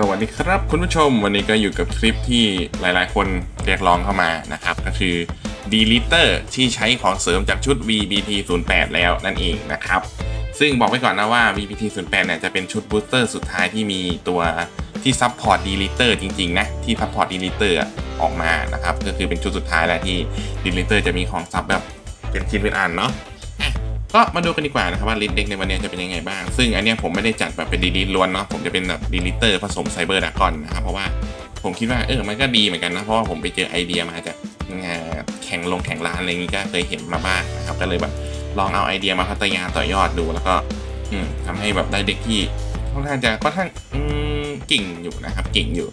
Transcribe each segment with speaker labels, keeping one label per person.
Speaker 1: สวัสดีครับคุณผู้ชมวันนี้ก็อยู่กับคลิปที่หลายๆ คนเรียกร้องเข้ามานะครับ ก็คือ Deleter ที่ใช้ของเสริมจากชุด VBT 08แล้วนั่นเองนะครับ ซึ่งบอกไว้ก่อนนะว่า VBT 08เนี่ยจะเป็นชุดบูสเตอร์สุดท้ายที่มีตัวที่ซัพพอร์ต Deleter จริง ๆ นะ ที่ซัพพอร์ต Deleter ออกมานะครับ ก็คือเป็นชุดสุดท้ายแล้วที่ Deleter จะมีของซับแบบเป็นชิ้นเป็นอันเนาะ ก็มาดูกันดีกว่านะครับว่าลิสเด็กในวันนี้จะเป็นยังไงบ้าง ซึ่งอันนี้ผมไม่ได้จัดแบบเป็นดีลิทล้วนเนาะผมจะเป็นแบบดีลิเตอร์ผสมไซเบอร์ดากอนนะครับเพราะว่าผมคิดว่าเออมันก็ดีเหมือนกันนะเพราะว่าผมไปเจอไอเดียมาจากงานแข่งลงแข่งร้านอะไรอย่างงี้ก็เคยเห็นมาบ้างนะครับก็เลยแบบลองเอาไอเดียมาพัฒนาต่อยอดดูแล้วก็อืมทำให้แบบได้เด็กที่ค่อนข้างจะค่อนข้างอืมเก่งอยู่นะครับเก่งอยู่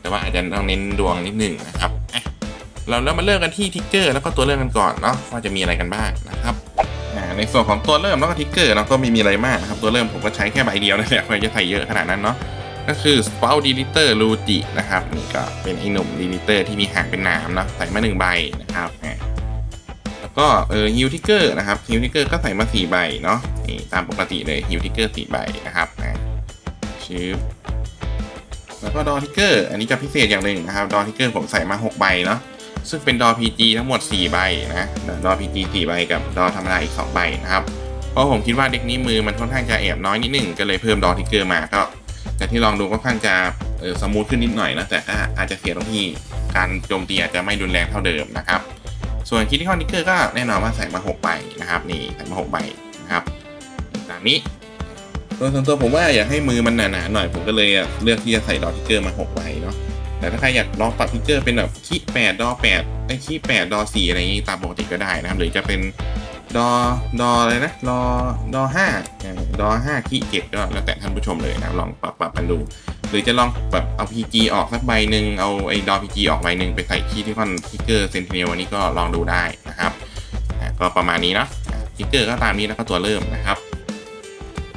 Speaker 1: แต่ว่าอาจจะต้องเน้นดวงนิดหนึ่งนะครับเราเริ่มมาเริ่มกันที่ทิกเกอร์แล้วก็ตัวเริ่มกันก่อนเนาะว่าจะมีอะไรกันบ้างนะครับ ในส่วนของตัวเริ่มแล้วก็ทิกเกอร์เราก็ไม่มีอะไรมากนะครับ ตัวเริ่มผมก็ใช้แค่ใบเดียวนั่นแหละไม่จะใส่เยอะขนาดนั้นเนาะก็คือ Spout Deleter l u g i นะครับนี่ก็เป็นไอ้หนุ่ม Deleter ที่มีหางเป็นนามเนาะใส่มาหนึ่งใบนะครับแล้วก็เออ Heal Ticker นะครับ Heal Ticker ก็ใส่มาสี่ใบเนาะนี่ตามปกติเลย Heal Ticker สี่ใบนะครับชื่อแล้วก็ดอทิกเกอร์อันนี้จะพิเศษอย่างหนึ่งนะครับดอทิกเกอร์ผมใส่มาหกใบเนาะ ซึ่งเป็นดอ PG ทั้งหมด 4 ใบนะดอ PG 4 ใบกับดอธรรมดาอีก 2 ใบนะครับ เพราะผมคิดว่าเด็กนี้มือมันค่อนข้างจะแอบน้อยนิดหนึ่งก็เลยเพิ่มดอทิกเกอร์มาก็แต่ที่ลองดูค่อนข้างจะสมูทขึ้นนิดหน่อยนะแต่ก็อาจจะเสียตรงที่การโจมตีอาจจะไม่รุนแรงเท่าเดิมนะครับ ส่วนคิดที่ข้อนิกเกอร์ก็แน่นอนว่าใส่มา 6 ใบนะครับนี่ใส่มา 6 ใบนะครับตามนี้ตัวส่วนตัวผมว่าอยากให้มือมันหนาๆหน่อยผมก็เลยเลือกที่จะใส่ดอทิกเกอร์มา6ใบเนาะ แต่ถ้าใครอยากลองปรับฟิเกอร์เป็นแบบคีแปดดอแปดไอ้คีแปดดอสี่อะไรอย่างงี้ตามปกติก็ได้นะครับ หรือจะเป็นดอดออะไรนะดอดอห้าดอห้าคีเจ็ดก็แล้วแต่ท่านผู้ชมเลยนะลองปรับปรับกันดูหรือจะลองแบบเอา PG ออกสักใบหนึ่งเอาไอ้ดอ PG ออกใบหนึ่งไปใส่คีที่คอนฟิกเกอร์เซนติเนลอันนี้ก็ลองดูได้นะครับก็ประมาณนี้เนาะฟิกเกอร์ก็ตามนี้แล้วก็ตัวเริ่มนะครับ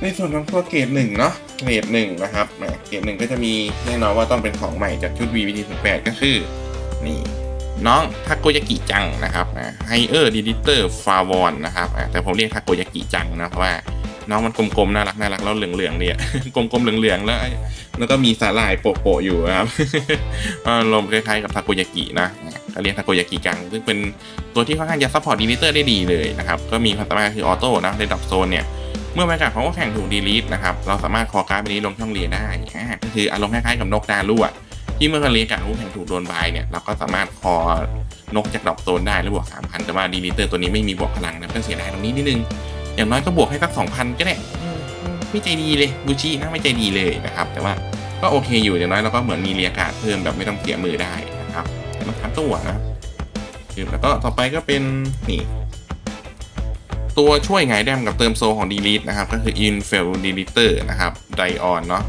Speaker 1: ในส่วนของตัวเกรดหนึ่งเนาะเกรดหนึ่งนะครับเกรดหนึ่งก็จะมีแน่นอนว่าต้องเป็นของใหม่จากชุด VVT 18 ก็คือนี่น้องทาโกยากิจังนะครับไฮเออร์ดิดิเตอร์ฟาวอนนะครับแต่ผมเรียกทาโกยากิจังนะเพราะว่าน้องมันกลมๆน่ารักน่ารักแล้วเหลืองๆเนี่ยกลมๆเหลืองๆแล้วแล้วก็มีสาหร่ายโปะๆอยู่นะครับอารมณ์คล้ายๆกับทาโกยากินะก็เรียกทาโกยากิจัง ซึ่งเป็นตัวที่ค่อนข้างจะซัพพอร์ตดิลิเตอร์ได้ดีเลยนะครับ ก็มีความสามารถคือออโต้นะในดับโซนเนี่ย เมื่อบรรยากาศของคู่แข่งถูกดีลีทนะครับ เราสามารถคอการ์ดนี้ลงช่องเรียได้อ่าก็คืออารมณ์คล้ายๆกับนกดาลู่ะที่เมื่อเรียกาศคู่แข่งถูกโดนบายเนี่ยเราก็สามารถคอนกจากดอกโซนได้แล้วบวกสามพันแต่ว่าดีลีเตอร์ตัวนี้ไม่มีบวกพลังนะก็เสียดายตรงนี้นิดนึง อย่างน้อยก็บวกให้สักสองพันก็ได้ไม่ใจดีเลยบูชินะไม่ใจดีเลยนะครับ แต่ว่าก็โอเคอยู่อย่างน้อยเราก็เหมือนมีเรียกาศเพิ่มแบบไม่ต้องเสียมือได้นะครับมันคันตัวนะแล้วก็ต่อไปก็เป็นนี่ ตัวช่วยไงแดมกับเติมโซของ Delete นะครับ ก็คือ Infel Deleter นะครับไดออนเนาะ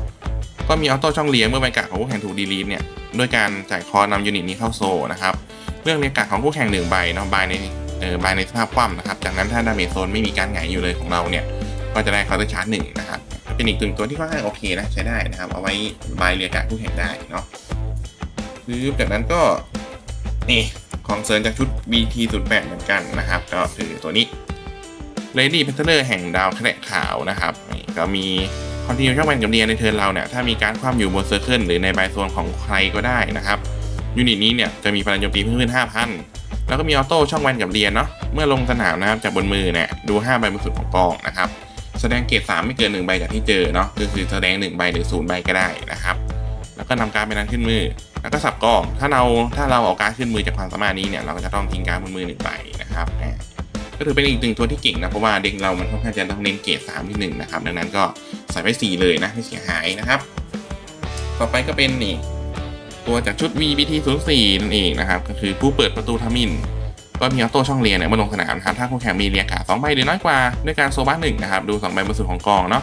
Speaker 1: ก็มีออโต้ช่องเลี้ยงเมื่อบรรยากาศของคู่แข่งถูก Delete เนี่ย ด้วยการจ่ายคอนำยูนิตนี้เข้าโซนะครับ เรื่องบรรยากาศของคู่แข่งหนึ่งใบเนาะใบในเออใบในสภาพคว่ำนะครับ จากนั้นถ้าดาเมจโซนไม่มีการหงอยู่เลยของเราเนี่ย ก็จะได้คาร์เตอร์ชาร์จหนึ่งนะครับเป็นอีกหนึ่งตัวที่ค่อนข้างโอเคนะใช้ได้นะครับ เอาไว้ใบเรียกการคู่แข่งได้เนาะคือจากนั้นก็นี่ของเซิร์นจากชุด BT08 เหมือนกันนะครับ ก็คือตัวนี้ เลดี้เพนเทอร์แห่งดาวแคระขาวนะครับก็มีคอนติเนียช่องแวนกับเดียในเทิร์นเราเนี่ยถ้ามีการคว่ำอยู่บนเซอร์เคิลหรือในใบโซนของใครก็ได้นะครับยูนิตนี้เนี่ยจะมีพลังโจมตีเพิ่มขึ้น5,000 แล้วก็มีออโต้ช่องแวนกับเดียนเนาะเมื่อลงสนามนะครับจากบนมือเนี่ยดู 5 ใบบนสุดของกองนะครับแสดงเกรด3ไม่เกิน 1 ใบจากที่เจอเนาะก็คือแสดง 1 ใบหรือ 0 ใบก็ได้นะครับ แล้วก็นำการไปนั้นขึ้นมือ แล้วก็สับกองถ้าเราถ้าเราเอาการขึ้นมือจากความสามารถนี้เนี่ยเราก็จะต้องทิ้งการบนมือหนึ่งใบนะครับ ก็ถือเป็นอีกหนึ่งตัวที่เก่งนะเพราะว่าเด็กเรามันค่อนข้างจะต้องเน้นเกรดสามที่หนึ่งนะครับดังนั้นก็ใส่ไว้สี่เลยนะไม่เสียหายนะครับ ต่อไปก็เป็นนี่ตัวจากชุด VBT 0 4นั่นเองนะครับก็คือผู้เปิดประตูทามินก็มีออโต้ช่องเรียนเนี่ยมื่อลงสนามนะครับถ้าคู่แข่งมีเรียกาสองใบหรือน้อยกว่าด้วยการโซบ้าหนึ่งนะครับดูสองใบบนสุดของกองเนาะ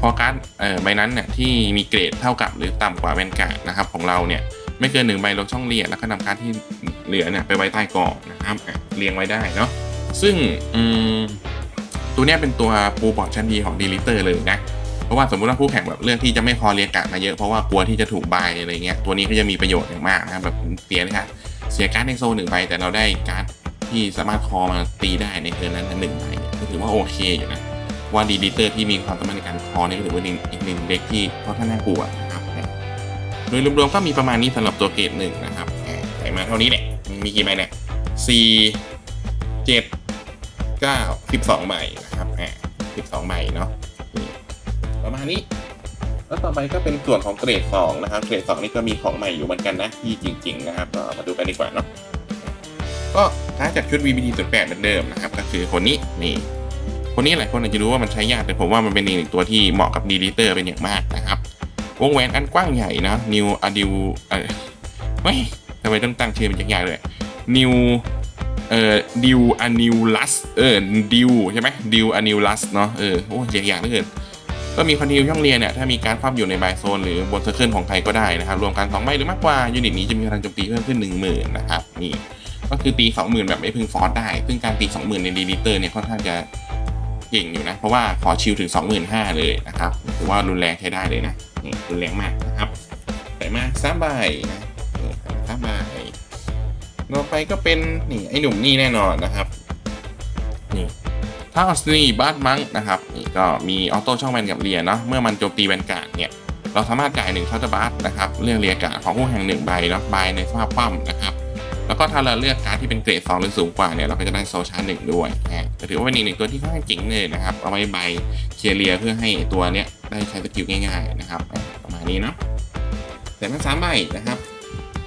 Speaker 1: พอการ์ดเอ่อใบนั้นเนี่ยที่มีเกรดเท่ากับหรือต่ำกว่าแวนการ์ดนะครับของเราเนี่ยไม่เกินหนึ่งใบลงช่องเรียนแล้วก็นำการดที่เหลือเนี่ยไปไว้ใต้กองนะครับเรียงไว้ได้เนาะ ซึ่งตัวนี้เป็นตัวปูบอร์ดชั้นดีของดีลิเตอร์เลยนะเพราะว่าสมมติว่าคู่แข่งแบบเลือกที่จะไม่คอเรียกะมาเยอะเพราะว่ากลัวที่จะถูกใบอะไรเงี้ยตัวนี้ก็จะมีประโยชน์อย่างมากนะครับแบบเสียเลยค่ะเสียการ์ดในโซนหนึ่งใบแต่เราได้การ์ดที่สามารถคอมาตีได้ในเทิร์นนั้นหนึ่งใบก็ถือว่าโอเคอยู่นะว่าดีลิเตอร์ที่มีความสามารถในการคอนี่ก็ถือว่าอีกหนึ่งเด็กที่ค่อนข้างน่ากลัวนะครับโดยรวมๆก็มีประมาณนี้สำหรับตัวเกรดหนึ่งนะครับใส่มาเท่านี้แหละมีกี่ใบเนี่ยสี่เจ็ด เก้าสิบสองใบนะครับอ่าสิบสองใบเนาะนี่ประมาณนี้ แล้วต่อไปก็เป็นส่วนของเกรดสองนะครับเกรดสองนี่ก็มีของใหม่อยู่เหมือนกันนะที่จริง ๆ นะครับมาดูกันดีกว่าเนาะก็ท้าจากชุด VBD จุดแปดเหมือนเดิมนะครับ ก็คือคนนี้นี่คนนี้หลายคนอาจจะรู้ว่ามันใช้ยากแต่ผมว่ามันเป็นอีกหนึ่งตัวที่เหมาะกับดีลิเตอร์เป็นอย่างมากนะครับวงแหวนอันกว้างใหญ่นะ New a d i w เอ่อไม่ทำไมต้องตั้งชื่อเป็นยากๆเลย New เอ่อ Diw a n i w l u s เออ Diw ใช่ไหม Diw a n i w l u s เนาะเออโอ้ยยากๆเหลือเกินก็มีคอนดิวช่องเรียนเนี่ยถ้ามีการคว่ำอยู่ในบายโซนหรือบนเซอร์เคิลของใครก็ได้นะครับ รวมกัน2ใบหรือมากกว่า ยูนิตนี้จะมีพลังโจมตีเพิ่มขึ้น 10,000 นะครับ นี่ ก็คือตี 20,000 แบบไม่พึงฟอร์สได้ ซึ่งการตี 20,000 ในดีลิเตอร์เนี่ยค่อนข้างจะเก่งอยู่นะ เพราะว่าขอชิลถึง 25,000 เลยนะครับถือว่ารุนแรงใช้ได้เลยนะนี่รุนแรงมากนะครับใส่มาสามใบนะ ต่อไปก็เป็นนี่ไอ้หนุ่มนี่แน่นอนนะครับนี่ถ้าออสตรีบาร์มังนะครับนี่ก็มีออโต้ช่องแวนกับเรียเนาะเมื่อมันโจมตีแวนการ์ดเนี่ยเราสามารถจ่ายหนึ่งเคาน์เตอร์บาร์นะครับเลือกเรียการ์ดของคู่แข่งหนึ่งใบเนาะใบในสภาพคว่ำนะครับแล้วก็ถ้าเราเลือกการ์ดที่เป็นเกรด2หรือสูงกว่าเนี่ยเราก็จะได้โซชาร์หนึ่งด้วยนี่ถือว่าเป็นอีกหนึ่งตัวที่ค่อนข้างเจ๋งเลยนะครับเอาไว้ใบเคลียร์เรียเพื่อให้ตัวเนี้ยได้ใช้สกิลง่าย ๆนะครับ ประมาณนี้เนาะแต่มาสามใบนะครับ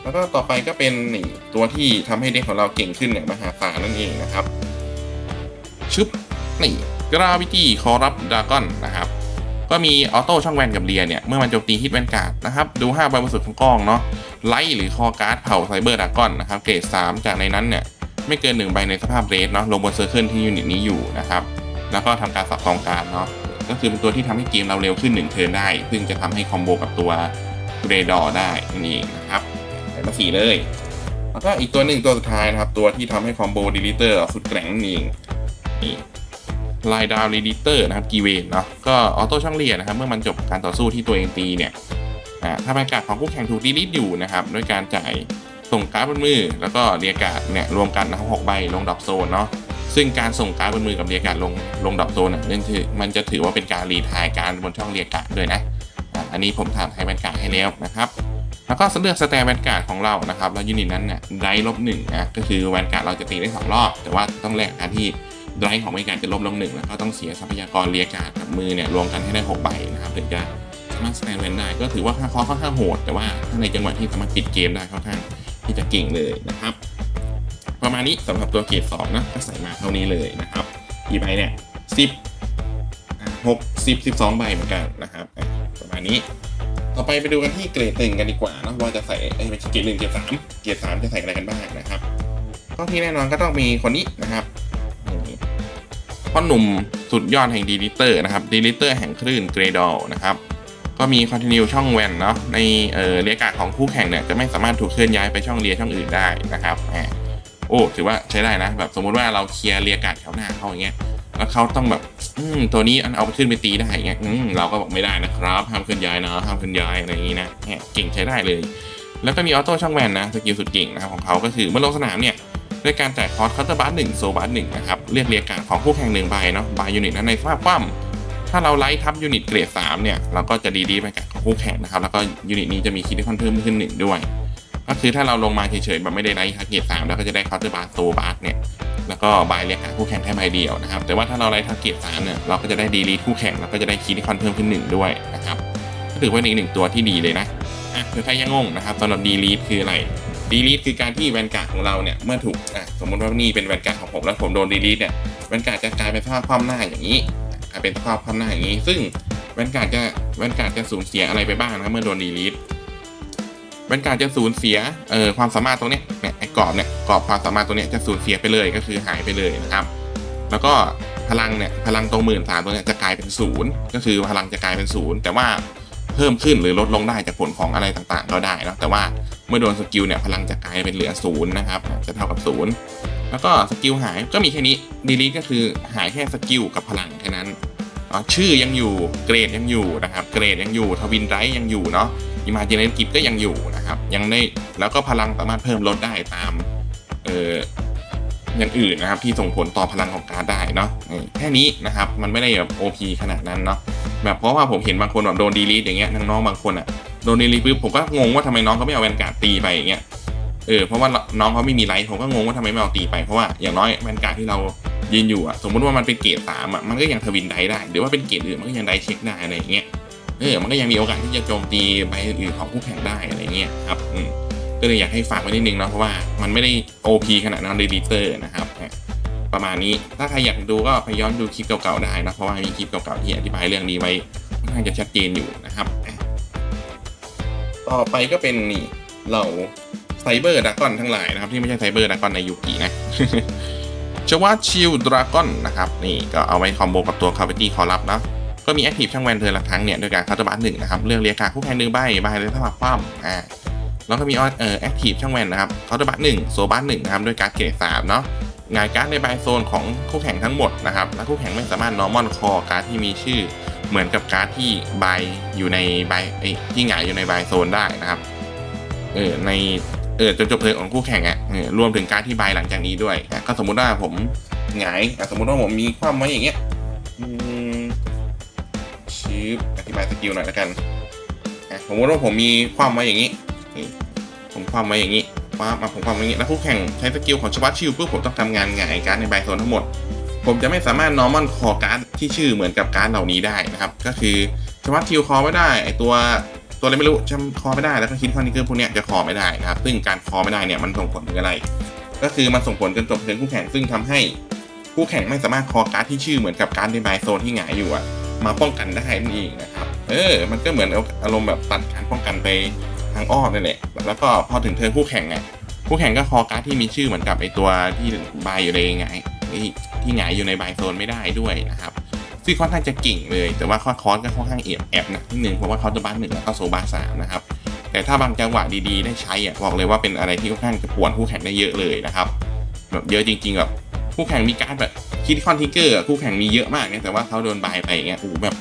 Speaker 1: แล้วก็ต่อไปก็เป็นนี่ตัวที่ทำให้เด็กของเราเก่งขึ้นอย่างมหาศาลนั่นเองนะครับ ชึบนี่ Gravity Corrupt Dragon นะครับ ก็มีออโต้ช่องแวนกับเรียเนี่ย เมื่อมันโจมตีฮิตแวนการ์ดนะครับ ดู5ใบบนสุดของกล้องเนาะไลท์หรือคอการ์ดเผาไซเบอร์ดากอนนะครับเกรด3จากในนั้นเนี่ย ไม่เกิน 1 ใบในสภาพเรสเนาะลงบนเซอร์เคิลที่ยูนิตนี้อยู่นะครับ แล้วก็ทำการสับกองการเนาะก็คือเป็นตัวที่ทำให้เกมเราเร็วขึ้น1เทิร์นได้ ซึ่งจะทำให้คอมโบกับตัวเรดอร์ได้นี่นะครับ ส่มาสี่เลย แล้วก็อีกตัวหนึ่งตัวสุดท้ายนะครับ ตัวที่ทำให้คอมโบดีลิเตอร์สุดแกร่งนั่นเองนี่ไลดาวรีดิเตอร์นะครับกีเวนเนาะก็ออโต้ช่องเรียนนะครับ เมื่อมันจบการต่อสู้ที่ตัวเองตีเนี่ยอ่าถ้าบรรยากาศของคู่แข่งถูกดีลิทอยู่นะครับด้วยการจ่ายส่งการ์ดบนมือ แล้วก็เรียกาดเนี่ยรวมกันนะครับหกใบลงดรอปโซนเนาะซึ่งการส่งการ์ดบนมือกับเรียกาดลงลงดรอปโซนเนี่ยนั่นคือมันจะถือว่าเป็นการรีทายการบนช่องเรียกาดด้วยนะอ่าอันนี้ผมทำให้บรรยากาศให้แล้วนะครับ แล้วก็เลือกสแตนแวนการ์ดของเรานะครับแล้วยูนิตนั้นเนี่ยไดลบหนึ่งนะก็คือแวนการ์ดเราจะตีได้สองรอบ แต่ว่าต้องแลกการที่ไดรของบริการ์ดจะลบลงหนึ่งแล้วก็ต้องเสียทรัพยากรเรียการ์ดกับมือเนี่ยรวมกันให้ได้6ใบนะครับถึงจะสามารถสแตนเวนได้ก็ถือว่าค่าคอค่อนข้างโหด แต่ว่าถ้าในจังหวะที่สามารถปิดเกมได้ค่อนข้างที่จะเก่งเลยนะครับ ประมาณนี้สำหรับตัวเกรดสองนะก็ใส่มาเท่านี้เลยนะครับกี่ใบเนี่ยสิบหกสิบสิบสองใบเหมือนกันนะครับประมาณนี้ ต่อไปไปดูกันที่เกรดหนึ่งกันดีกว่านะว่าจะใส่ไอ้ยไม่ใช่เกรดหนึ่งเกรดสามเกรดสามจะใส่อะไรกันบ้างนะครับก็ที่แน่นอนก็ต้องมีคนนี้นะครับพ่อหนุ่มสุดยอดแห่งดีลิเตอร์นะครับดีลิเตอร์แห่งคลื่นเกรดอลนะครับก็มีคอนติเนียช่องแวนเนาะในเออเรียการของคู่แข่งเนี่ยจะไม่สามารถถูกเคลื่อนย้ายไปช่องเรียช่องอื่นได้นะครับโอ้ถือว่าใช้ได้นะแบบสมมุติว่าเราเคลียร์เรียการแถวหน้าเขาอย่างเงี้ย แล้วเขาต้องแบบอืมตัวนี้อันเอาไปขึ้นไปตีได้เงี้ยอืมเราก็บอกไม่ได้นะครับห้ามเคลื่อนย้ายนะห้ามเคลื่อนย้ายอะไรอย่างงี้นะแหมเก่งใช้ได้เลย แล้วก็มีออโต้ช่องแวนนะสกิลสุดเก่งนะครับของเขาก็คือเมื่อลงสนามเนี่ยด้วยการจ่ายคอร์สคัตเตอร์บาร์หนึ่งโซบาร์หนึ่งนะครับเรียกเรียกการของคู่แข่งหนึ่งใบเนาะใบยูนิตนั้นในสภาพคว่ำถ้าเราไล่ทับยูนิตเกรด3เนี่ยเราก็จะดีดีไปกับของคู่แข่งนะครับแล้วก็ยูนิตนี้จะมีคิดที่ค่อนเพิ่มขึ้นหนึ่งด้วย ก็คือถ้าเราลงมาเฉยๆแบบไม่ได้ไล่ทับเกรด3แล้วก็จะได้คอร์เตอร์บาร์โซบาร์เนี่ย แล้วก็ใบเรียกกาคู่แข่งแค่ใบเดียวนะครับ แต่ว่าถ้าเราไล่ทับเกรด3เนี่ยเราก็จะได้ดีลีคู่แข่งแล้วก็จะได้คิดที่คอนเพิ่มขึ้นหนึ่งด้วยนะครับก็ถือว่าเป็นอีกหนึ่งตัวที่ดีเลยนะอะเผื่อใครยังงงนะครับสำหรับดีลีทคืออะไรดีลีทคือการที่แวนการ์ดของเราเนี่ยเมื่อถูกอะสมมติว่านี่เป็นแวนการ์ดของผมแล้วผมโดนดีลีทเนี่ยแวนการ์ดจะกลายเป็นสภาพคว่ำหน้าอย่างนี้กลายเป็นสภาพคว่ำหน้าอย่างนี้ ซึ่งแวนการ์ดจะแวนการ์ดจะสูญเสียอะไรไปบ้างนะเมื่อโดนดีลีท แวนการจะสูญเสียเอ่อความสามารถตรงเนี้ยเนี่ยไอ้กรอบเนี่ยกรอบความสามารถตรงเนี้ยจะสูญเสียไปเลยก็คือหายไปเลยนะครับ แล้วก็พลังเนี่ยพลังตรงหมื่นสามตัวเนี้ยจะกลายเป็นศูนย์ก็คือพลังจะกลายเป็นศูนย์แต่ว่าเพิ่มขึ้นหรือลดลงได้จากผลของอะไรต่างๆ ก็ได้เนะแต่ว่าเมื่อโดนสกิลเนี่ยพลังจะกลายเป็นเหลือศูนย์นะครับจะเท่ากับศูนย์แล้วก็สกิลหายก็มีแค่นี้ดีลีทก็คือหายแค่สกิลกับพลังแค่นั้นชื่อยังอยู่เกรดยังอยู่นะครับเกรดยังอยู่ทวินไรยังอยู่เนาะ อิมาจิเนตกิฟก็ยังอยู่นะครับ ยังได้แล้วก็พลังสามารถเพิ่มลดได้ตามเอ่ออย่างอื่นนะครับที่ส่งผลต่อพลังของการได้เนาะแค่นี้นะครับมันไม่ได้แบบ OP ขนาดนั้นเนาะแบบเพราะว่าผมเห็นบางคนแบบโดนดีลีทอย่างเงี้ยน้องๆบางคนอะโดนเนรีปุ๊บผมก็งงว่าทำไมน้องเขาไม่เอาแวนการ์ดตีไปอย่างเงี้ยเออเพราะว่าน้องเขาไม่มีไลท์ผมก็งงว่าทำไมไม่เอาตีไปเพราะว่าอย่างน้อยแวนการ์ดที่เรายืนอยู่อะสมมติว่ามันเป็นเกรดสามอะมันก็ยังทวินได้ได้ หรือว่าเป็นเกรดอื่นมันก็ยังได้เช็คได้อะไรอย่างเงี้ย เออมันก็ยังมีโอกาสที่จะโจมตีใบอื่นของคู่แข่งได้อะไรเงี้ยครับอืมก็เลยอยากให้ฝากไว้นิดนึงเนาะเพราะว่ามันไม่ได้ OP ขนาดนั้นเลยดลิเตอร์นะครับประมาณนี้ถ้าใครอยากดูก็ไปย้อนดูคลิปเก่าๆได้นะเพราะว่ามีคลิปเก่าๆที่อธิบายเรื่องนี้ไว้ค่อนข้างจะชัดเจนอยู่นะครับ ต่อไปก็เป็นนี่เหล่าไซเบอร์ดากอนทั้งหลายนะครับที่ไม่ใช่ไซเบอร์ดากอนในยูกินะชวาชิลดรากอนนะครับนี่ก็เอาไว้คอมโบกับตัวคาเวตี้คอรับนะ ก็มีแอคทีฟช่างแวนเธอละครั้งเนี่ยโดยการคาร์ตบัตหนึ่งนะครับเลือกเรียกการคู่แข่งหนึ่งใบใบเลยถ้ามาคว่ำอ่าแล้วก็มีออเอ่อแอคทีฟช่างแวนนะครับคาน์ตบัตหนึ่งโซบัตหนึ่งนะครับด้วยการเกรดสามเนาะงายการ์ดในบโซนของคู่แข่งทั้งหมดนะครับและคู่แข่งไม่สามารถ normal call การ์ดที่มีชื่อเหมือนกับการ์ดที่ใบอยู่ในใบายเอ้ที่หงายอยู่ในใบโซนได้นะครับเออในเออจนจบเพลิงของคู่แข่งอะรวมถึงการที่ใบหลังจากนี้ด้วยอะก็สมมุติว่าผมหงายสมมุติว่าผมมีความไว้อย่างเงี้ย อืมชื่อธิบายสกิลหน่อยละกันสมมติว่าผมมีความไว้อย่างนี้ ผมความไว้อย่างนี้ว่ามาผมความไว้อย่างนี้ แล้วคู่แข่งใช้สกิลของชวัตชิลปุ๊บผมต้องทำงานหงายการในใบโซนทั้งหมด ผมจะไม่สามารถ normal call การ์ดที่ชื่อเหมือนกับการ์ดเหล่านี้ได้นะครับ ก็คือชวัตชิลคอไม่ได้ไอตัวตัวอะไรไม่รู้จำคอไม่ได้แล้วก็คิดคอนิเกอร์พวกเนี้ยจะคอไม่ได้นะครับ ซึ่งการคอไม่ได้เนี่ยมันส่งผลถึงอะไร ก็คือมันส่งผลจนจบเทินคู่แข่งซึ่งทำให้คู่แข่งไม่สามารถคอการ์ดที่ชื่อเหมือนกับการ์ดในใบโซนที่หงายอยู่อะ มาป้องกันได้นั่นเองนะครับ เออ มันก็เหมือนอารมณ์แบบตัดการป้องกันไปทางอ้อมนั่นแหละแล้วก็พอถึงเทิร์นคู่แข่งอะคู่แข่งก็คอการ์ดที่มีชื่อเหมือนกับไอตัวที่บายอยู่ในไงที่ที่หงายอยู่ในบายโซนไม่ได้ด้วยนะครับซึ่งค่อนข้างจะเก่งเลย แต่ว่าข้อคอร์สก็ค่อนข้างเอียบแอบหนักนิดนึงเพราะว่าเขาจะบ้านหนึ่งแล้วก็โซบาสามนะครับแต่ถ้าบางจังหวะดีๆได้ใช้อะบอกเลยว่าเป็นอะไรที่ค่อนข้างจะปวนคู่แข่งได้เยอะเลยนะครับแบบเยอะจริงๆแบบคู่แข่งมีการ์ดแบบ คิดคอนทิกเกอร์คู่แข่งมีเยอะมากเนี่ยแต่ว่าเขาโดนบายไปอย่างเงี้ยโอ้แบบ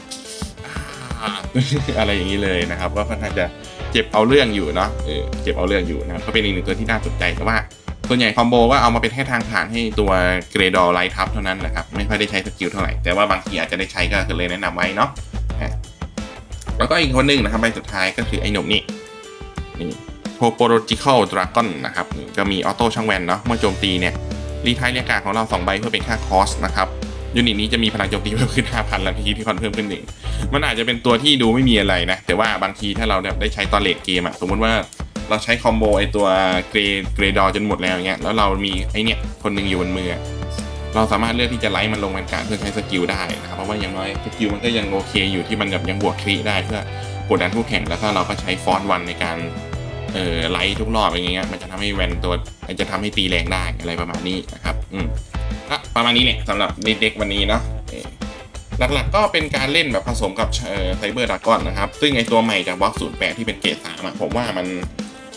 Speaker 1: อะไรอย่างนี้เลยนะครับก็ค่อนข้างจะเจ็บเอาเรื่องอยู่เนาะเออเจ็บเอาเรื่องอยู่นะครับก็เป็นอีกหนึ่งตัวที่น่าสนใจแต่ว่าส่วนใหญ่คอมโบก็เอามาเป็นแค่ทางผ่านให้ตัวเกรดอลไลท์ทับเท่านั้นแหละครับไม่ค่อยได้ใช้สกิลเท่าไหร่แต่ว่าบางทีอาจจะได้ใช้ก็เลยแนะนำไว้เนาะแล้วก็อีกคนหนึ่งนะครับใบสุดท้ายก็คือไอ้หนุ่มนี่นี่โ o โปโ o จิคอลดราก้อนนะครับก็มีออโต้ช่างแวนเนาะเมื่อโจมตีเนี่ย รีไทายเรียกการของเรา 2 ใบเพื่อเป็นค่าคอสนะครับยูนิตนี้จะมีพลังโจมตีเพิ่มขึ้น 5,000 แล้วทีที่คอนเพิ่มขึ้นหนึ่งมันอาจจะเป็นตัวที่ดูไม่มีอะไรนะ แต่ว่าบางทีถ้าเราได้ใช้ตอนเลดเกมอะสมมติว่าเราใช้คอมโบไอตัวเกรเกรดอจนหมดแล้วเงี้ยแล้วเรามีไอเนี้ยคนหนึ่งอยู่บนมือ เราสามารถเลือกที่จะไล่มันลงเป็นการเพื่อใช้สกิลได้นะครับเพราะว่าอย่างน้อยสกิลมันก็ยังโอเคอยู่ที่มันแบบยังบวกครีได้เพื่อกดดันคู่แข่งแล้วก็เราก็ใช้ฟอนต์วันในการ อ่อไล่ทุกรอบอย่างเงี้ยมันจะทำให้แวนตัวมันจะทำให้ตีแรงได้อะไรประมาณนี้นะครับอืมก็ประมาณนี้แหละสำหรับเด็กๆวันนี้เนาะหลักๆก็เป็นการเล่นแบบผสมกับไซเบอร์ดากอนนะครับ ซึ่งไอตัวใหม่จากบล็อกศูนย์แปดที่เป็นเกรดสามอะผมว่ามัน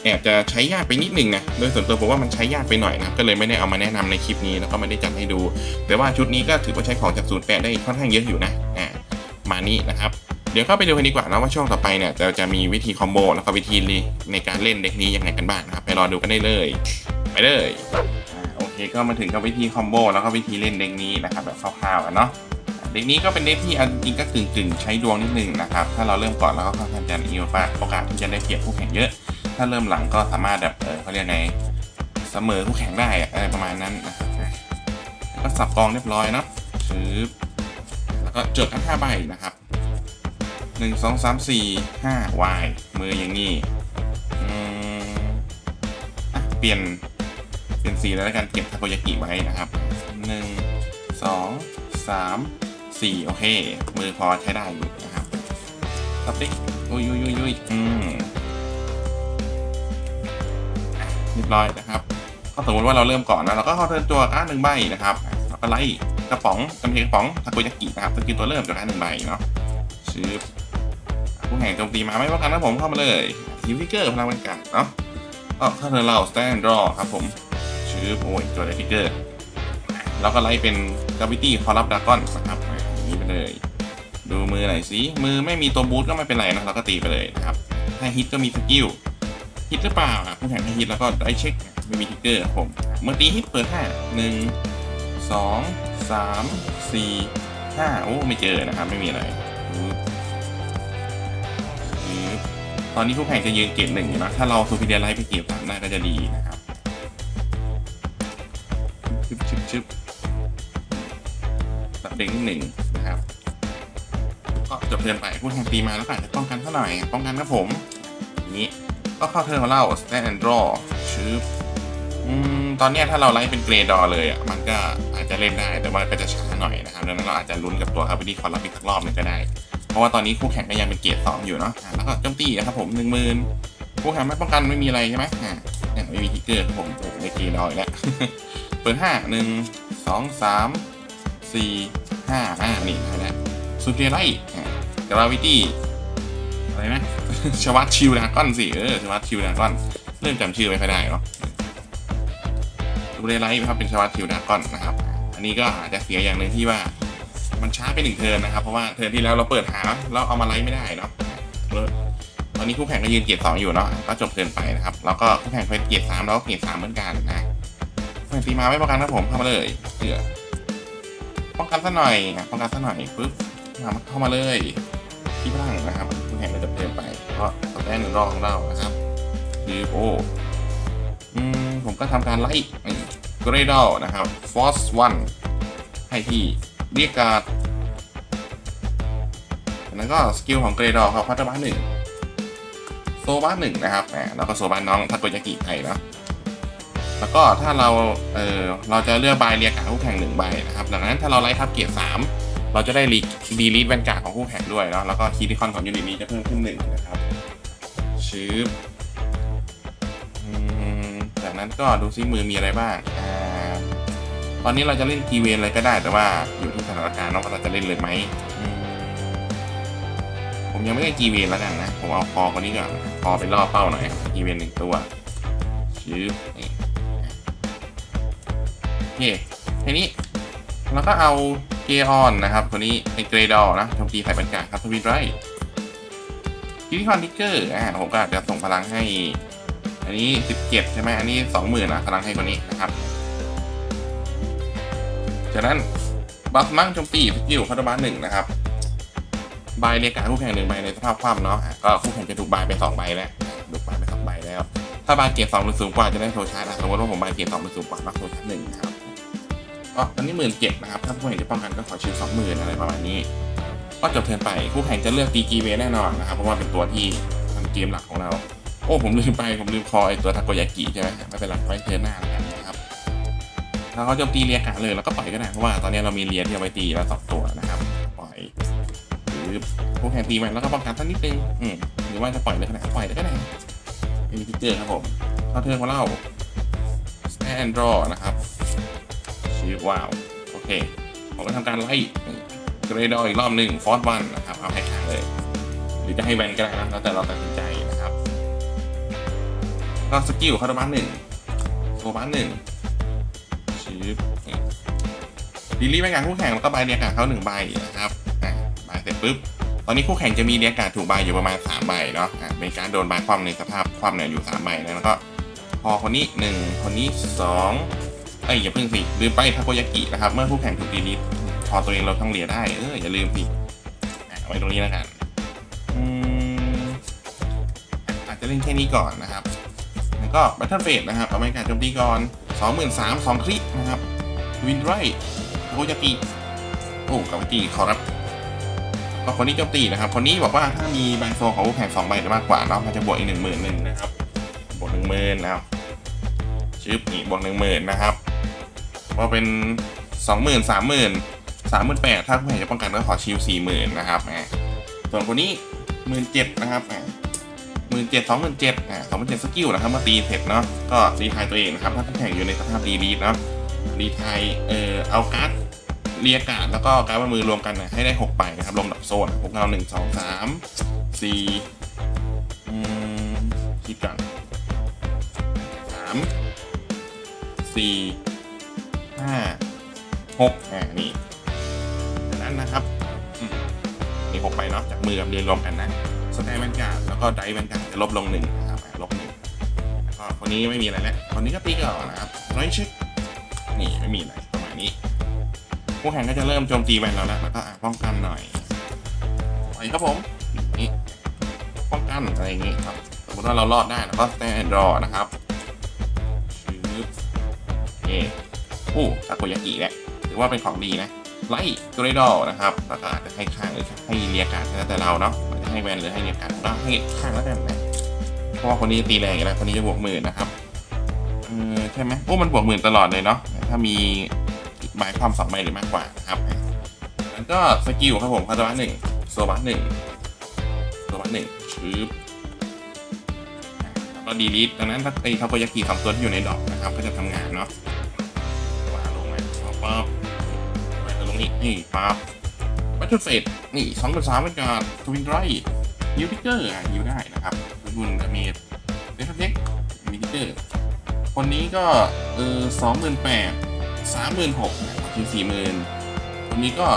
Speaker 1: แอบจะใช้ยากไปนิดนึงนะ โดยส่วนตัวผมว่ามันใช้ยากไปหน่อยนะก็เลยไม่ได้เอามาแนะนำในคลิปนี้แล้วก็ไม่ได้จัดให้ดู แต่ว่าชุดนี้ก็ถือว่าใช้ของจากศูนย์แปดได้ค่อนข้างเยอะอยู่นะอ่ามานี้นะครับ เดี๋ยวเข้าไปดูกันดีกว่านะว่าช่วงต่อไปเนี่ยเราจะมีวิธีคอมโบแล้วก็วิธีในการเล่นเด็กนี้ยังไงกันบ้างนะครับไปรอดูกันได้เลย ไปเลยโอเคก็มาถึงกับวิธีคอมโบแล้วก็วิธีเล่นเด็กนี้นะครับแบบคร่าวๆกันเนาะเด็กนี้ก็เป็นเด็กที่จริงก็กึ่งๆใช้ดวงนิดนึงนะครับถ้าเราเริ่มก่อนเราก็ค่อนข้างจะมีโอกาสที่จะได้เปรียบคู่แข่งเยอะ ถ้าเริ่มหลังก็สามารถแบบเออเขาเรียกไงเสมอคู่แข่งได้อะไรประมาณนั้นนะครับก็สับกองเรียบร้อยเนาะชืบแล้วก็เจดทั้งห้าใบนะครับ หนึ่งสองสามสี่ห้าวายมืออย่างนี้อะเปลี่ยนเปลี่ยนสีแล้วแล้วกันเก็บทาโกยากิไว้นะครับหนึ่งสองสามสี่โอเค มือพอใช้ได้อยู่นะครับตับดิอุ้ยอุ้ยอุ้ยอุ้ยอืมเรียบร้อยนะครับก็สมมติว่าเราเริ่มก่อนนะเราก็เข้าเทิร์นตัวการ์ดหนึ่งใบนะครับแล้วก็ไล่กระป๋องกำเพงกระป๋องทาโกยากินะครับสกิลตัวเริ่มจากกาหนึ่งใบเนาะชืบ ผู้แข่งโจมตีมาไม่ว่ากันนะผมเข้ามาเลยฮิวฟิกเกอร์พลังเป็นกันเนาะก็เข้าเทิร์นเราสแตนดรอครับผมชืบโอ้ยตัวได้ฟิกเกอร์แล้วก็ไล่เป็นกาวิตี้คอรับดากอนนะครับอย่างนี้ไปเลย ดูมือหน่อยสิมือไม่มีตัวบูทก็ไม่เป็นไรนะเราก็ตีไปเลยนะครับถ้าฮิตก็มีสกิลฮิตหรือเปล่าผู้แข่งให้ฮิตแล้วก็ได้เช็คไม่มีทิกเกอร์ผมเมื่อตีฮิตเปิดห้าหนึ่งสองสามสี่ห้าโอ้ไม่เจอนะครับไม่มีอะไร ตอนนี้คู่แข่งจะยืนเกรดหนึ่งนะถ้าเราซูพิเดียไลท์ไปเกรดสามได้ก็จะดีนะครับชึบชึบชึบตับเด้งหนึ่งนะครับ ก็จบเทิร์นไปคู่แข่งตีมาแล้วก็อาจจะป้องกันเท่าหน่อยป้องกันนะผมนี้ก็เข้าเทิร์นของเรา stand and draw ชึบอืมตอนนี้ถ้าเราไลท์เป็นเกรดอเลยอะมันก็อาจจะเล่นได้แต่ว่าก็จะช้าหน่อยนะครับดังนั้นเราอาจจะลุ้นกับตัวคาร์บิดี้คอร์รับอีกสักรอบหนึงก็ได้ เพราะว่าตอนนี้คู่แข่งก็ยังเป็นเกรดสองอยู่เนาะแล้วก็โจมตีนะครับผมหนึ่งหมื่นคู่แข่งไม่ป้องกันไม่มีอะไรใช่ไหมอ่าไม่มีทิกเกอร์ครับผมโอ้โหในเกรดดออีกแล้วเปิดห้าหนึ่งสองสามสี่ห้าอ่านี่นะแล้วซูเปอร์ไลท์กราวิตี้อะไรนะชวัตชิวดากอนสิเออชวัตชิวดากอนเริ่มจำชื่อไม่ค่อยได้เนาะซูเปอร์ไลท์ครับเป็นชวัตชิวดากอนนะครับ อันนี้ก็อาจจะเสียอย่างหนึ่งที่ว่า มันช้าไปหนึ่งเทิร์นนะครับเพราะว่าเทิร์นที่แล้วเราเปิดหาแล้วเอามาไลท์ไม่ได้เนาะตอนนี้คู่แข่งก็ยืนเกียร์สองอยู่เนาะก็จบเทิร์นไปนะครับแล้วก็คู่แข่งเป็นเกียร์สามแล้วก็เกียร์สามเหมือนกันนะไม่ตีมาไม่ป้องกันนะผมเข้ามาเลยเผื่อป้องกันซะหน่อยอะป้องกันซะหน่อยปึ๊บมาเข้ามาเลยที่บ้างนะครับผู้แข่งก็จะเพิ่มไปเพราะสแตนหนึ่งรองของเรานะครับคือโออืมผมก็ทำการไล่เกรดอลนะครับฟอสวันให้ที่ เรียกการ์ดจากนั้นก็สกิลของเกรดอลครับพัฒนาหนึ่งโซบ้าหนึ่งนะครับอ่าแล้วก็โซบ้าน้องทาโกยากิไทยเนาะแล้วก็ถ้าเราเออเราจะเลือกใบเรียกการดคู่แข่งหนึ่งใบนะครับดังนั้นถ้าเราไล่ทับเกียร์สามเราจะได้รีดีลีทแวนการ์ดของคู่แข่งด้วยเนาะแล้วก็คีย์คอนของยูนิตนี้จะเพิ่มขึ้นหนึ่งนะครับชืบจากนั้นก็ดูซิมือมีอะไรบ้าง ตอนนี้เราจะเล่นกีเวนอะไรก็ได้แต่ว่าอยู่ สถานการณ์เนาะว่าเราจะเล่นเลยไหมอืมผมยังไม่ได้กีเวนแล้วกันนะ ผมเอาคอคนนี้ก่อนคอเป็นล่อเป้าหน่อยกีเวนหนึ่งตัวชืบนี่โอเคทีนี้เราก็เอาเกออนนะครับตัวนี้เป็นเกรดอนะโจมตีใส่บรรยากาศครับทวินไรทีนี้คอนทิกเกอร์อ่าผมก็อาจจะส่งพลังให้ อันนี้ 17 ใช่ไหมอันนี้ 20,000อะพลังให้คนนี้นะครับ จากนั้น บัฟมั่งโจมตีสกิลคาร์ดบาร์หนึ่งนะครับใบเรียกการคู่แข่งหนึ่งใบในสภาพคว่ำเนาะก็คู่แข่งจะถูกใบไปสองใบแล้วถูกใบไปสองใบแล้ว ถ้าใบเกียร์สองหรือสูงกว่าจะได้โซชาร์จนะสมมติว่าผมใบเกียร์สองหรือสูงกว่ารับโซชาร์หนึ่งนะครับก็อันนี้หมื่นเจ็ดนะครับ ถ้าผู้แข่งจะป้องกันก็ขอชิวสองหมื่นอะไรประมาณนี้ ก็จบเทินไปคู่แข่งจะเลือกตีกีเวแน่นอนนะครับ เพราะว่าเป็นตัวที่ทำเกมหลักของเรา โอ้ผมลืมไปผมลืมคอไอตัวทาโกยากิใช่ไหมไม่เป็นไรไว้เทินหน้า แล้วกันนะครับถ้าเขาโจมตีเรียกะเลยเราก็ปล่อยก็ได้เพราะว่าตอนนี้เรามีเรียที่เอาไว้ตีแล้วสองตัวนะครับ ปล่อยหรือคู่แข่งตีมันแล้วก็ป้องกันสักนิดนึงอืมหรือว่าจะปล่อยเลยก็ได้ปล่อยเลยก็ได้ไม่มีทิกเกอร์ครับผมเข้าเทิร์นของเรา stand draw นะครับชื่อว้าวโอเคผมก็ทำการไล่เกรดออีกรอบหนึ่งฟอร์ดวันนะครับเอาให้ข้างเลย หรือจะให้แวนก็ได้นะแล้วแต่เราตัดสินใจนะครับก็สกิลคาร์บันหนึ่งโซบันหนึ่ง ชื่อดีลีแวนการคู่แข่งแล้วก็ใบเรียกการดเขาหนึ่งใบนะครับใบเสร็จปุ๊บตอนนี้คู่แข่งจะมีเรียกการดถูกใบอยู่ประมาณ3ใบเนาะเป็นการโดนใบความในสภาพความเนี่ยอยู่3ใบนะแล้วก็พอคนนี้หนึ่งคนนี้สองเอ้ยอย่าเพิ่งสิลืมไปทาโกยากินะครับเมื่อคู่แข่งถูกดีลิทพอตัวเองเราต้องเลียได้เอออย่าลืมสิเอาไว้ตรงนี้แล้วกันอาจจะเล่นแค่นี้ก่อนนะครับ แล้วก็บัตเทิลเฟสนะครับเอาไว้การโจมตีก่อน สองหมื่นสามสองคลิกนะครับ วินไรทาโกยากิโอ้กาวิตีขอรับก็คนนี้โจมตีนะครับ คนนี้บอกว่าถ้ามีใบโซของคู่แข่งสองใบหรือมากกว่าเนาะมันจะบวกอีกหนึ่งหมื่นหนึ่งนะครับ บวกหนึ่งหมื่นเอาชึบนี่บวกหนึ่งหมื่นนะครับพอเป็นสองหมื่นสามหมื่นสามหมื่นแปดถ้าผู้แข่งจะป้องกันก็ขอชิวสี่หมื่นนะครับแหมส่วนคนนี้หมื่นเจ็ดนะครับ หมื่นเจ็ดสองหมื่นเจ็ดอ่าสองหมื่นเจ็ดสกิลนะครับมาตีเสร็จเนาะก็รีไทายตัวเองนะครับถ้าผู้แข่งอยู่ในสภาพรีลีดเนาะรีไทยเอ่อเอาการ์ดเรียกกาดแล้วก็การ์ดบนมือรวมกันนะให้ได้หกใบนะครับลงดับโซนผมเอาหนึ่งสองสามสี่คิดก่อนสามสี่ห้าหกอ่านี่นั้นนะครับมนี่หกไปเนาะจากมือกับเรียนรวมกันนะ แตนแวนการ์ดแล้วก็ไดแวนการ์ดจะลบลงหนึ่งนะครับลบหนึ่งแล้วก็คนนี้ไม่มีอะไรแล้วคนนี้ก็ตีก่อนนะครับไรชึกนี่ไม่มีอะไรประมาณนี้ผู้แข่งก็จะเริ่มโจมตีแวนเราแล้วแล้วก็ป้องกันหน่อยไปครับผมนี่ป้องกันอะไรอย่างงี้ครับสมมติว่าเรารอดได้แล้วก็ stand and draw นะครับชืบเอโอ้ซาโกยากิแหละถือว่าเป็นของดีนะ ไลท์ตัวเรดอลนะครับแล้วก็อาจะให้ข้างหรือให้เรียกการแล้วแต่เราเนาะจจะให้แวนหรือให้เรียกการก็ให้ข้างแล้วกันนะเพราะว่าคนนี้จะตีแรงอยู่แล้วคนนี้จะบวกหมื่นนะครับเออใช่ไหมโอ้มันบวกหมื่นตลอดเลยเนาะถ้ามีหมายความสองใบหรือมากกว่านะครับแล้วก็สกิลครับผมคาร์ดวัหนึ่งโซบัสหนึ่งโซบัสหนึ่งชืบแล้วก็ดีลิทดังนั้นถ้าไอ้ทาโกยากิสองตัวที่อยู่ในดอกนะครับก็จะทำงานเนาะ นี้นี่ปั๊บบัตเตอร์เฟสนี่สองกับสามเป็นการทวินไรยูพิเกอร์อะยูได้นะครับรุ่นดาเมจเดฟเทคมิทิเกอร์คนนี้ก็เออสองหมื่นแปดสามหมื่นหกคิวสี่หมื่นคนนี้ก็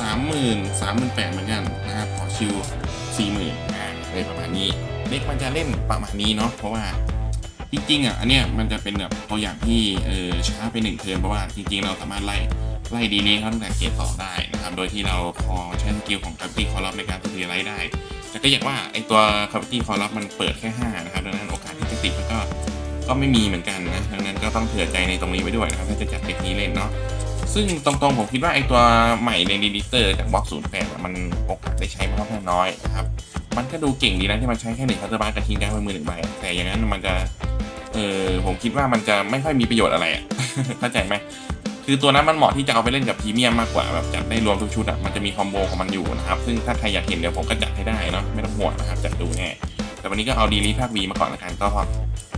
Speaker 1: สามหมื่นสามหมื่นแปดเหมือนกันนะครับขอชิวสี่หมื่นอ่าเลยประมาณนี้เด็กมันจะเล่นประมาณนี้เนาะเพราะว่าจริงๆอะอันเนี้ยมันจะเป็นแบบตัวอย่างที่เออช้าไปหนึ่งเทิร์นเพราะว่าจริงๆ เราสามารถไล่ ไล่ดีนี้เขาตั้งแต่เกรดสองได้นะครับ โดยที่เราพอใช้สกิลของ Gravity c o r r u p ในการสตีไรได้ แต่ก็อย่างว่าไอตัว Gravity c o r r u p มันเปิดแค่ 5 นะครับ ดังนั้นโอกาสที่จะติดมันก็ก็ไม่มีเหมือนกันนะ ดังนั้นก็ต้องเผื่อใจในตรงนี้ไว้ด้วยนะครับ ถ้าจะจัดเด็กนี้เล่นเนาะ ซึ่งตรงๆผมคิดว่าไอตัวใหม่ในดีลิเตอร์จากบล็อกศูนย์แปดมันโอกาสได้ใช้มันค่อนข้างน้อยนะครับ มันก็ดูเก่งดีนะที่มันใช้แค่หนึ่งคัตเตอร์บาร์กับทิ้งได้ไว้มือหนึ่งใบ แต่อย่างนั้นมันจะ เออผมคิดว่ามันจะไม่ค่อยมีประโยชน์อะไรอะเข้าใจไหม คือตัวนั้นมันเหมาะที่จะเอาไปเล่นกับพรีเมียมมากกว่าแบบจัดได้รวมทุกชุดอะมันจะมีคอมโบของมันอยู่นะครับซึ่งถ้าใครอยากเห็นเดี๋ยวผมก็จัดให้ได้เนาะไม่ต้องห่วงนะครับจัดดูแน่แต่วันนี้ก็เอาดีลีภาควีมาก่อนละกันก็พอ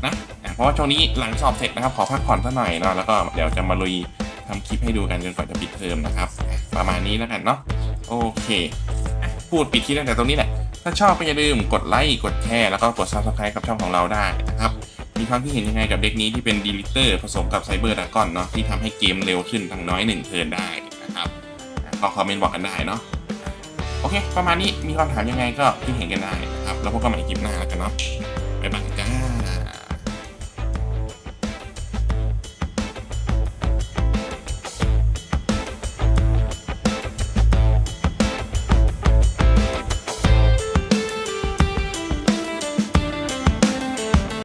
Speaker 1: นะเพราะว่าช่วงนี้หลังสอบเสร็จนะครับขอพักผ่อนสักหน่อยเนาะแล้วก็เดี๋ยวจะมาลุยทำคลิปให้ดูกันจนกว่าจะปิดเทอมนะครับ ประมาณนี้แล้วกันเนาะโอเค พูดปิดคลิปตั้งแต่ตรงนี้แหละถ้าชอบก็อย่าลืมกดไลค์กดแชร์แล้วก็กด subscribe กับช่องของเราได้นะครับ มีความคิดเห็นยังไงกับเด็กนี้ที่เป็นดีลิเตอร์ผสมกับไซเบอร์ดากอนเนาะที่ทำให้เกมเร็วขึ้นทั้งน้อยหนึ่งเทิร์นได้นะครับอะก็คอมเมนต์บอกกันได้เนาะโอเค ประมาณนี้มีคำถามยังไงก็คิดเห็นกันได้นะครับ แล้วพบกันใหม่คลิปหน้าแล้วกันเนาะ